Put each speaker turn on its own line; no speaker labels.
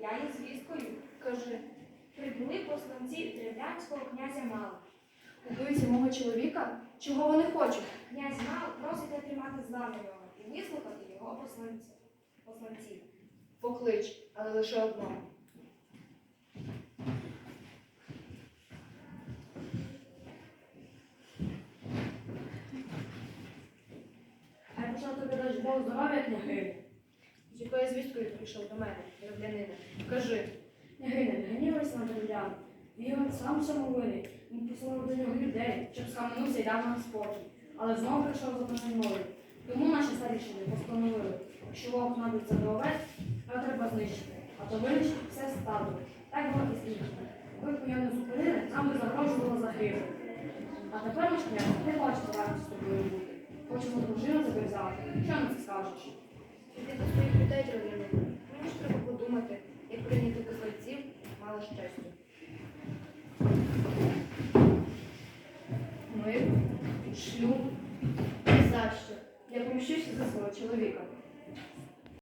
я є звісткою.
Кажи,
Прибули посланці древлянського князя Мала.
убивці мого чоловіка? Чого вони хочуть?
Князь Мал просить отримати знамя його і вислухати його посланців. посланців.
Поклич, але лише одного.
А я почав тобі дати Бог здоров'я, княгиня.
З якою звісткою прийшов до мене, древлянина? Кажи,
Княгиня, не гнівайся на Древлян. Він сам цьому. Він послав до нього людей, щоб схаменувся і дав нам спокій. Але знову прийшов за мною. Тому наші старішини постановили, якщо вовк набиться до овець, його треба знищити, а то винищить все стадо. Так було і слідчено. Ви б його не зупинили, нам би загрожувало загибель. А тепер наш не хоче разом з тобою бути. Хочемо дружину взяти. Що на це скажеш? шлюб і за що я помщуся за свого чоловіка.